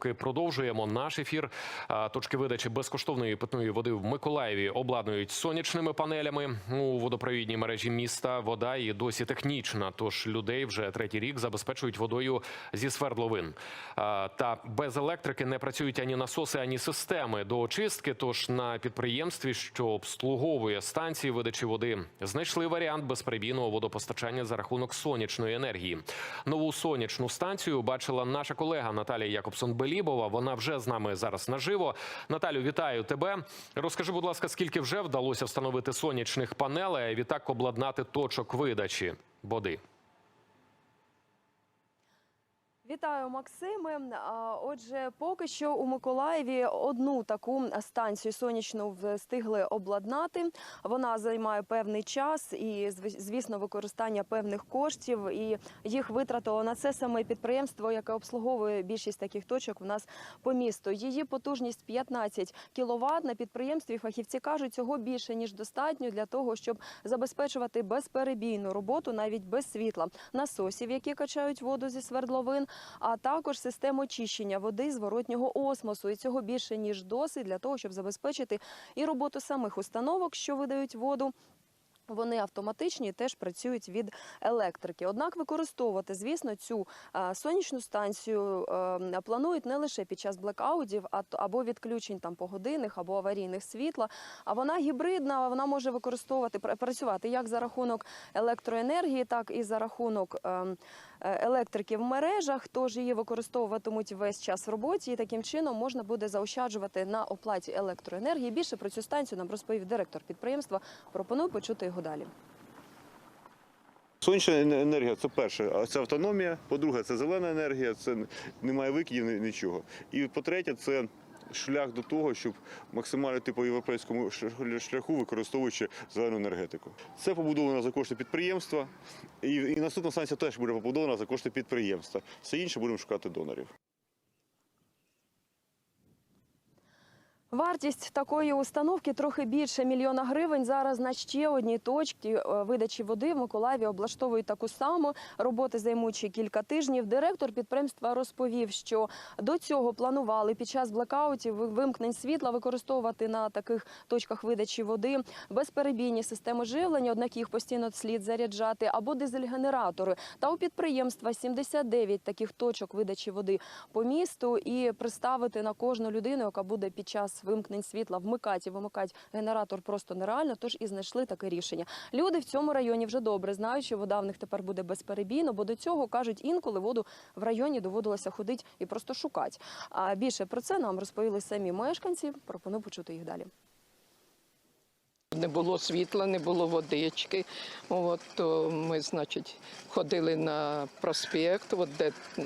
Продовжуємо наш ефір. Точки видачі безкоштовної питної води в Миколаєві обладнують сонячними панелями у водопровідній мережі міста. Вода і досі технічна, тож людей вже третій рік забезпечують водою зі свердловин. Та без електрики не працюють ані насоси, ані системи до очистки. Тож на підприємстві, що обслуговує станції видачі води, знайшли варіант безперебійного водопостачання за рахунок сонячної енергії. Нову сонячну станцію бачила наша колега Наталія Якобсон Белібова. Вона вже з нами зараз наживо. Наталю, вітаю тебе. Розкажи, будь ласка, скільки вже вдалося встановити сонячних панелей, і відтак обладнати точок видачі води. Вітаю, Максиме. Отже, поки що у Миколаєві одну таку станцію сонячну встигли обладнати. Вона займає певний час і, звісно, використання певних коштів. І їх витратило на це саме підприємство, яке обслуговує більшість таких точок в нас по місту. Її потужність 15 кВт. На підприємстві фахівці кажуть, цього більше ніж достатньо для того, щоб забезпечувати безперебійну роботу навіть без світла, насосів, які качають воду зі свердловин, а також систем очищення води зворотнього осмосу. І цього більше ніж досить для того, щоб забезпечити і роботу самих установок, що видають воду. Вони автоматичні і теж працюють від електрики. Однак використовувати, звісно, цю сонячну станцію е, планують не лише під час блекаутів, або відключень там погодинних або аварійних світла. А вона гібридна, вона може використовувати працювати як за рахунок електроенергії, так і за рахунок е, е, електрики в мережах. Тож її використовуватимуть весь час в роботі, і таким чином можна буде заощаджувати на оплаті електроенергії. Більше про цю станцію нам розповів директор підприємства. Пропоную почути його далі. Сонячна енергія це перше, а це автономія. По-друге, це зелена енергія, це немає викидів, нічого. І по-третє, це шлях до того, щоб максимально йти по європейському шляху, використовуючи зелену енергетику. Це побудовано за кошти підприємства, і, і наступна станція теж буде побудована за кошти підприємства. Все інше будемо шукати донорів. Вартість такої установки трохи більше мільйона гривень. Зараз на ще одній точці е, видачі води в Миколаєві облаштовують таку саму. Роботи займуть ще кілька тижнів. Директор підприємства розповів, що до цього планували під час блекаутів вимкнень світла використовувати на таких точках видачі води безперебійні системи живлення, однак їх постійно слід заряджати, або дизель-генератори. Та у підприємства 79 таких точок видачі води по місту і приставити на кожну людину, яка буде під час вимкнень світла вмикати і вимикати генератор просто нереально. Тож і знайшли таке рішення. Люди в цьому районі вже добре знають, що вода в них тепер буде безперебійно, бо до цього кажуть, інколи воду в районі доводилося ходити і просто шукати. А більше про це нам розповіли самі мешканці. Пропоную почути їх далі. Не було світла, не було водички. От то ми, значить, ходили на проспект, от де е,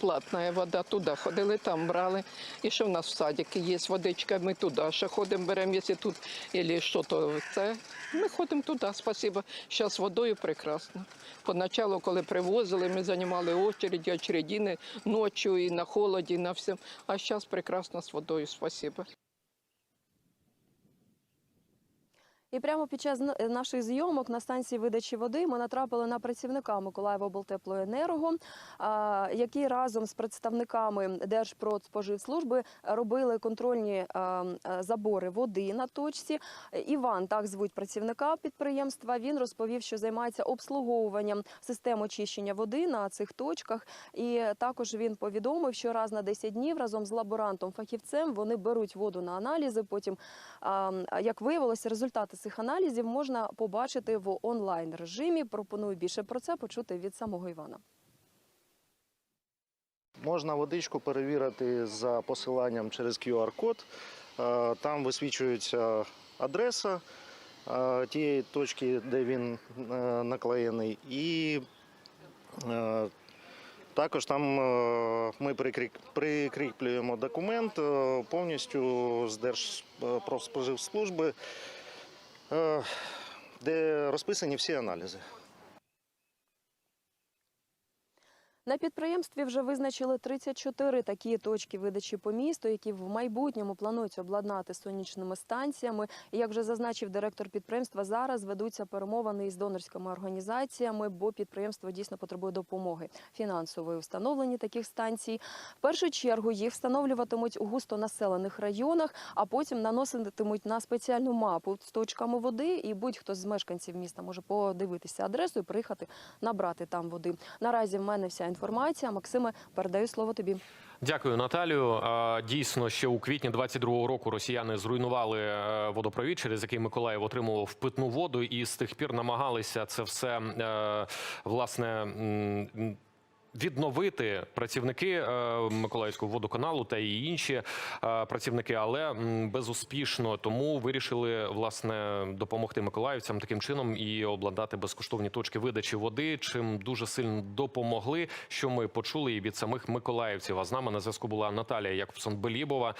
платна вода, туди ходили, там брали. І ще в нас в садіки є водичка, ми туди ще ходимо, беремо, якщо тут або що, то це. Ми ходимо туди, спасибо. Зараз водою прекрасно. Поначалу, коли привозили, ми займали очереді, очередини ночі і на холоді, і на всьому. А зараз прекрасно з водою, спасибо. І прямо під час наших зйомок на станції видачі води ми натрапили на працівника Миколаєвоблтеплоенерго, які разом з представниками Держпродспоживслужби робили контрольні забори води на точці. Іван, так звуть працівника підприємства. Він розповів, що займається обслуговуванням систем очищення води на цих точках. І також він повідомив, що раз на 10 днів разом з лаборантом-фахівцем вони беруть воду на аналізи. Потім, як виявилося, результати цих аналізів можна побачити в онлайн режимі. Пропоную більше про це почути від самого Івана. Можна водичку перевірити за посиланням через QR-код. Е, Там висвічується адреса е, тієї точки, де він е, наклеєний. І також там ми прикріплюємо документ повністю з Держпродспоживслужби, де розписані всі аналізи. На підприємстві вже визначили 34 такі точки видачі по місту, які в майбутньому планують обладнати сонячними станціями. Як вже зазначив директор підприємства, зараз ведуться перемовини із донорськими організаціями, бо підприємство дійсно потребує допомоги фінансової у встановленні таких станцій. В першу чергу їх встановлюватимуть у густонаселених районах, а потім наноситимуть на спеціальну мапу з точками води. І будь-хто з мешканців міста може подивитися адресу і приїхати набрати там води. Наразі в мене вся інформація. Максиме, передаю слово тобі. Дякую, Наталію. Дійсно, ще у квітні 22-го року росіяни зруйнували е, водопровід, через який Миколаїв отримував питну воду, і з тих пір намагалися це все е, власне. Відновити працівники е, Миколаївського водоканалу та і інші е, працівники, але безуспішно. Тому вирішили власне допомогти миколаївцям таким чином і обладнати безкоштовні точки видачі води. Чим дуже сильно допомогли, що ми почули і від самих миколаївців. А з нами на зв'язку була Наталія Якобсон Белібова,